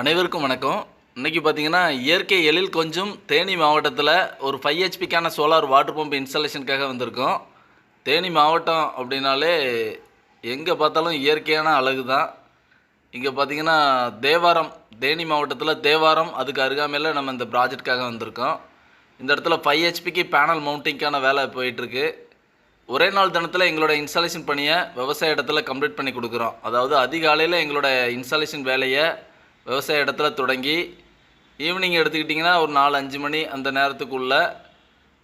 அனைவருக்கும் வணக்கம். இன்னைக்கு பார்த்தீங்கன்னா இயற்கை எழில் கொஞ்சம் தேனி மாவட்டத்தில் ஒரு ஃபைவ் ஹெச்பிக்கான சோலார் வாட்டர் பம்ப் இன்ஸ்டாலேஷனுக்காக வந்திருக்கோம். தேனி மாவட்டம் அப்படின்னாலே எங்கே பார்த்தாலும் இயற்கையான அழகு தான் இங்கே பார்த்தீங்கன்னா தேவாரம் தேனி மாவட்டத்தில் தேவாரம் அதுக்கு அருகாமையில் நம்ம இந்த ப்ராஜெக்ட்காக வந்திருக்கோம். இந்த இடத்துல ஃபைவ் ஹெச்பிக்கு பேனல் மவுண்டிங்க்கான வேலை போயிட்டுருக்கு. ஒரே நாள் தினத்தில் எங்களோட இன்ஸ்டாலேஷன் பணியை விவசாய இடத்துல கம்ப்ளீட் பண்ணி கொடுக்குறோம். அதாவது அதிகாலையில் எங்களோட இன்ஸ்டாலேஷன் வேலையை விவசாய இடத்துல தொடங்கி ஈவினிங் எடுத்துக்கிட்டிங்கன்னா ஒரு நாலு அஞ்சு மணி அந்த நேரத்துக்குள்ளே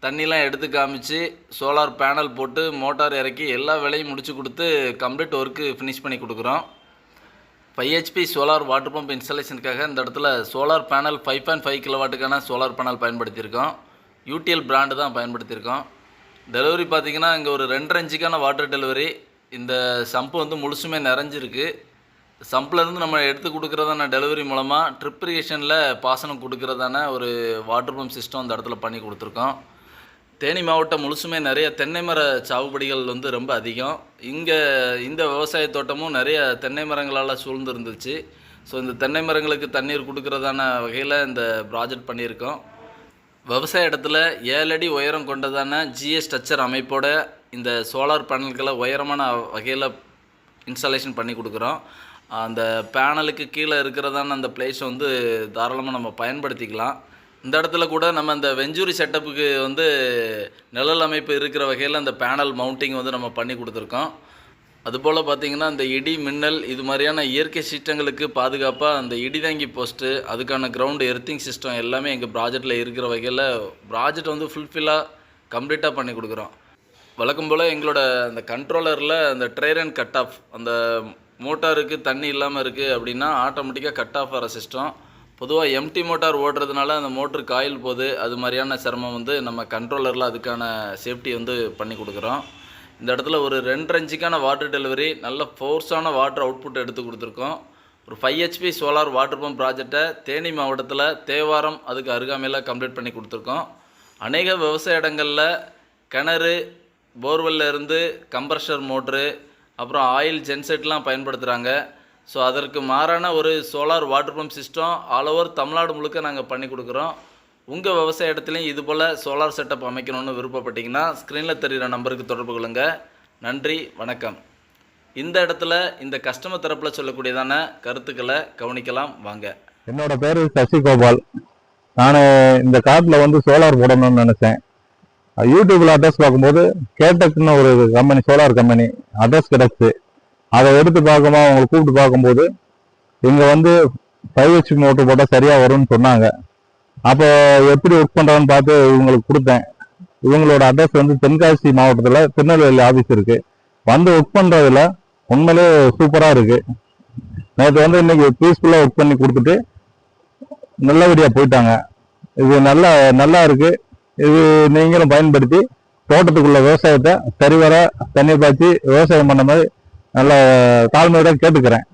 தண்ணிலாம் எடுத்து காமிச்சு சோலார் பேனல் போட்டு மோட்டார் இறக்கி எல்லா வேலையும் முடிச்சு கொடுத்து கம்ப்ளீட் ஒர்க்கு ஃபினிஷ் பண்ணி கொடுக்குறோம். Five HP solar water pump இன்ஸ்டாலேஷனுக்காக இந்த இடத்துல solar panel five point five கிலோவாட்டுக்கான solar panel பயன்படுத்தியிருக்கோம். யூடிஎல் பிராண்டு தான் பயன்படுத்தியிருக்கோம். டெலிவரி பார்த்தீங்கன்னா இங்கே ஒரு ரெண்டரை இன்ச்சுக்கான வாட்டர் டெலிவரி இந்த சம்பு வந்து முழுசுமே நிறைஞ்சிருக்கு. சம்ப்லேருந்து நம்ம எடுத்து கொடுக்குறதான டெலிவரி மூலமாக ட்ரிப் இரிகேஷனில் பாசனம் கொடுக்குறதான ஒரு வாட்டர் பம்ப் சிஸ்டம் அந்த இடத்துல பண்ணி கொடுத்துருக்கோம். தேனி மாவட்டம் முழுசுமே நிறைய தென்னை மர சாகுபடிகள் வந்து ரொம்ப அதிகம். இங்கே இந்த விவசாய தோட்டமும் நிறைய தென்னை மரங்களால் சூழ்ந்துருந்துச்சு. ஸோ இந்த தென்னை மரங்களுக்கு தண்ணீர் கொடுக்குறதான வகையில் இந்த ப்ராஜெக்ட் பண்ணியிருக்கோம். விவசாய இடத்துல ஏழு அடி உயரம் கொண்டதான ஜிஎஸ் ஸ்ட்ரக்சர் அமைப்போட இந்த சோலார் பேனல்களை உயரமான வகையில் இன்ஸ்டாலேஷன் பண்ணி கொடுக்குறோம். அந்த பேனலுக்கு கீழே இருக்கிறதான அந்த பிளேஸை வந்து தாராளமாக நம்ம பயன்படுத்திக்கலாம். இந்த இடத்துல கூட நம்ம அந்த வெஞ்சூரி செட்டப்புக்கு வந்து நிழல் அமைப்பு இருக்கிற வகையில் அந்த பேனல் மவுண்டிங் வந்து நம்ம பண்ணி கொடுத்துருக்கோம். அதுபோல் பார்த்திங்கன்னா அந்த இடி மின்னல் இது மாதிரியான இயற்கை சீற்றங்களுக்கு பாதுகாப்பாக அந்த இடிதாங்கி போஸ்ட்டு அதுக்கான கிரவுண்டு எர்த்திங் சிஸ்டம் எல்லாமே எங்கள் ப்ராஜெக்டில் இருக்கிற வகையில் ப்ராஜெக்ட் வந்து ஃபுல்ஃபில்லாக கம்ப்ளீட்டாக பண்ணி கொடுக்குறோம். வழக்கம் போல் எங்களோட அந்த கண்ட்ரோலரில் அந்த ட்ரெயர் அண்ட் கட் ஆஃப் அந்த மோட்டாருக்கு தண்ணி இல்லாமல் இருக்குது அப்படின்னா ஆட்டோமேட்டிக்காக கட் ஆஃப் ஆகிற சிஸ்டம் பொதுவாக எம்டி மோட்டார் ஓடுறதுனால அந்த மோட்ரு காயில் போகுது அது மாதிரியான சிரமம் வந்து நம்ம கண்ட்ரோலரில் அதுக்கான சேஃப்டி வந்து பண்ணி கொடுக்குறோம். இந்த இடத்துல ஒரு ரெண்டு இன்ச்சுக்கான வாட்டர் டெலிவரி நல்ல ஃபோர்ஸான வாட்டர் அவுட்புட் எடுத்து கொடுத்துருக்கோம். ஒரு five HP solar water pump ப்ராஜெக்டை தேனி மாவட்டத்தில் தேவாரம் அதுக்கு அருகாமையில் கம்ப்ளீட் பண்ணி கொடுத்துருக்கோம். அநேக விவசாய இடங்களில் கிணறு போர்வெல்ல இருந்து கம்ப்ரஷர் மோட்ரு அப்புறம் ஆயில் ஜென்செட்லாம் பயன்படுத்துகிறாங்க ஸோ அதற்கு மாறான ஒரு solar water pump system all over Tamil Nadu முழுக்க நாங்கள் பண்ணி கொடுக்குறோம். உங்கள் விவசாய இடத்துலையும் இது போல் சோலார் செட்டப் அமைக்கணும்னு விருப்பப்பட்டிங்கன்னா ஸ்க்ரீனில் தெரிகிற நம்பருக்கு தொடர்பு கொள்ளுங்கள் நன்றி வணக்கம். இந்த இடத்துல இந்த கஸ்டமர் தரப்பில் சொல்லக்கூடியதான கருத்துக்களை கவனிக்கலாம். வாங்க. என்னோட பேர் சசிகோபால். நான் இந்த காட்டில் வந்து சோலார் போடணும்னு நினச்சேன். யூடியூப்ல அட்ரஸ் பார்க்கும்போது கேட்டக்னு ஒரு கம்பெனி சோலார் கம்பெனி அட்ரஸ் கிடச்சி. அதை எடுத்து பார்க்கும்போது அவங்களை கூப்பிட்டு பார்க்கும்போது இங்கே வந்து ஃபைவ் ஹெச்பி மோட்டர் போட்டால் சரியாக வரும்னு சொன்னாங்க. அப்போ எப்படி ஒர்க் பண்ணுறான்னு பார்த்து இவங்களுக்கு கொடுத்தேன். இவங்களோட அட்ரஸ் வந்து தென்காசி மாவட்டத்தில் திருநெல்வேலி ஆஃபீஸ் இருக்கு. வந்து ஒர்க் பண்ணுறதுல உண்மையிலே சூப்பராக இருக்கு. நேற்று வந்து இன்னைக்கு பீஸ்ஃபுல்லாக ஒர்க் பண்ணி கொடுத்துட்டு நல்லபடியாக போயிட்டாங்க. இது நல்லா நல்லா இருக்குது இது நீங்களும் பயன்படுத்தி தோட்டத்துக்குள்ள விவசாயத்தை சரிவர தண்ணி பாய்ச்சி விவசாயம் பண்ண மாதிரி நல்ல தாழ்மையோட கேட்டுக்கிறேன்.